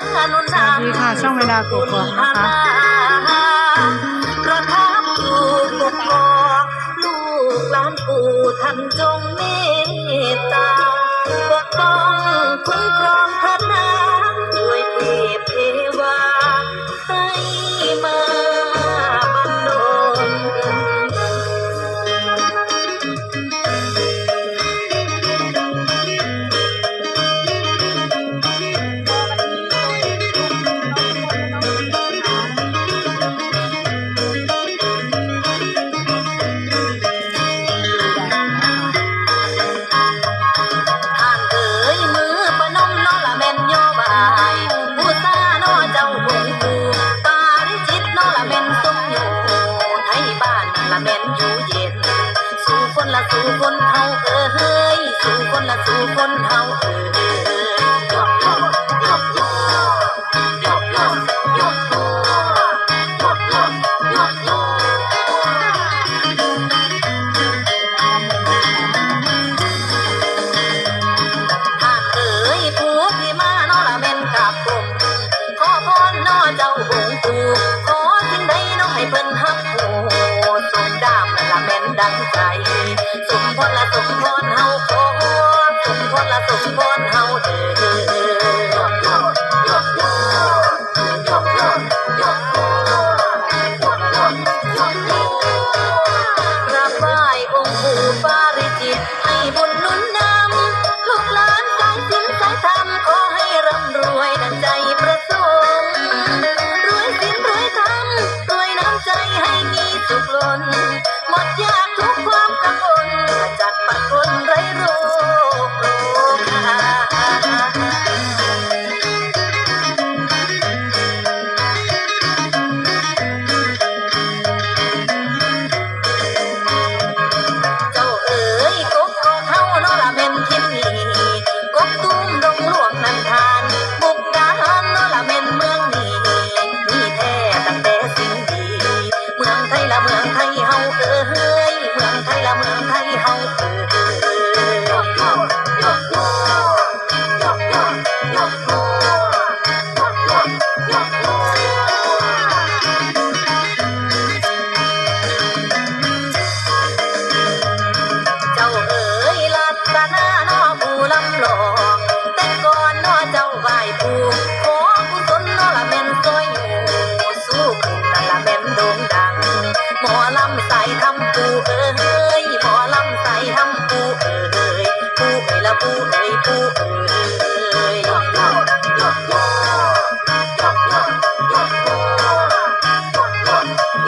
สวัสดีค่ะ ช่องเวลากกอกนะคะประทับอยู่ปกครองลูกหลานปู่ท่านจง ละแม่นดังใจสมพรละสมพรเฮาขอ คนละสมบูรเฮาเด้รับไหว้องค์ปู่ปาริจิตให้บุญนุนนำลูกหลานสาสินสายธขอให้ร่ำรวยดังใจประสงรวยสินรวยธรรมรวยน้ำใจให้มีสุขล้น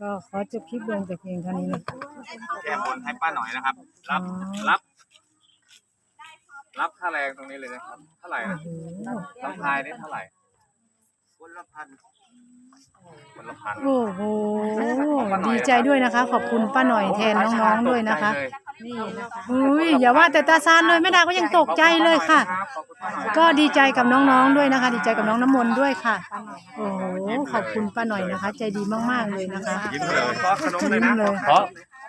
ก็ขอจบคลิปลงแต่เพียงเท่านี้นะแก้บนให้ป้าหน่อยนะครับ รับอ๋อรับ รับค่าแรงตรงนี้เลยนะครับ เท่าไหร่โอ้นะโหต้องทายได้เท่าไหร่คนละพันคนละพันโอ้โหดีใจด้วยนะคะ ขอบคุณป้าหน่อยแทนน้องๆด้วยนะคะ นี่อุ้ยอย่าว่าแต่ตาซานเลยแม่ดาก็ยังตกใจเลยค่ะ ก็ดีใจกับน้องๆด้วยนะคะ ดีใจกับน้องน้ำมนต์ด้วยค่ะ โอ้โหขอบคุณป้าหน่อยนะคะ ใจดีมากๆเลยนะคะยิ้มเลยขอขนมเลยยิ้นะมเลยขอ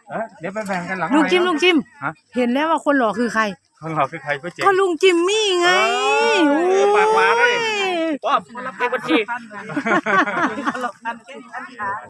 เอ้ยเดี๋ยวไปแบ่งกันหลังลุงจิมไค์ลุงจิมฮะเห็นแล้วว่าคนหล่อคือใครของเราคือใครก็เจ๋งก็ลุงจิมมี่ไงเออปากหวานเลยโอ้ยว้าวเลขบัญชี